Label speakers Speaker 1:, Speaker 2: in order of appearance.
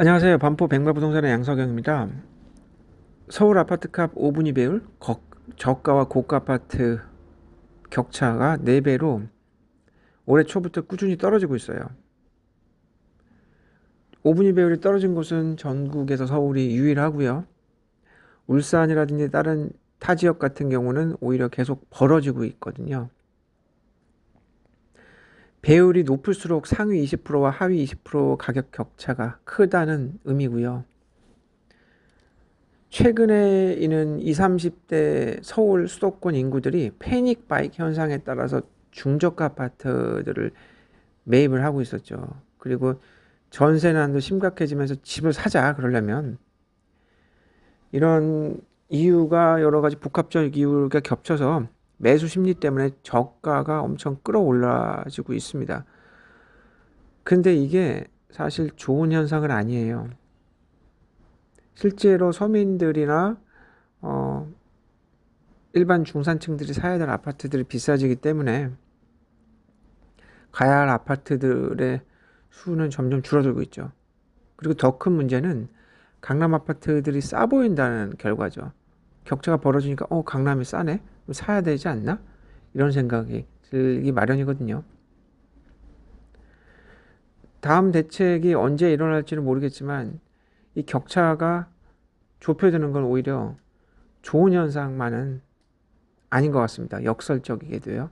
Speaker 1: 안녕하세요. 반포 백마부동산의 양석영입니다. 서울 아파트값 5분위 배율 거- 저가와 고가 아파트 격차가 4배로 올해 초부터 꾸준히 떨어지고 있어요. 5분위 배율이 떨어진 곳은 전국에서 서울이 유일하고요. 울산이라든지 다른 타 지역 같은 경우는 오히려 계속 벌어지고 있거든요. 배율이 높을수록 상위 20%와 하위 20% 가격 격차가 크다는 의미고요. 최근에 이는 20, 30대 서울 수도권 인구들이 패닉 바이크 현상에 따라서 중저가 아파트들을 매입을 하고 있었죠. 그리고 전세난도 심각해지면서 집을 사자 그러려면 이런 이유가 여러 가지 복합적 이유가 겹쳐서 매수 심리 때문에 저가가 엄청 끌어올라지고 있습니다. 근데 이게 사실 좋은 현상은 아니에요. 실제로 서민들이나 어, 일반 중산층들이 사야 될 아파트들이 비싸지기 때문에 가야 할 아파트들의 수는 점점 줄어들고 있죠. 그리고 더 큰 문제는 강남 아파트들이 싸 보인다는 결과죠. 격차가 벌어지니까 어 강남이 싸네 사야 되지 않나 이런 생각이 들기 마련이거든요. 다음 대책이 언제 일어날지는 모르겠지만 이 격차가 좁혀지는 건 오히려 좋은 현상만은 아닌 것 같습니다. 역설적이게도요.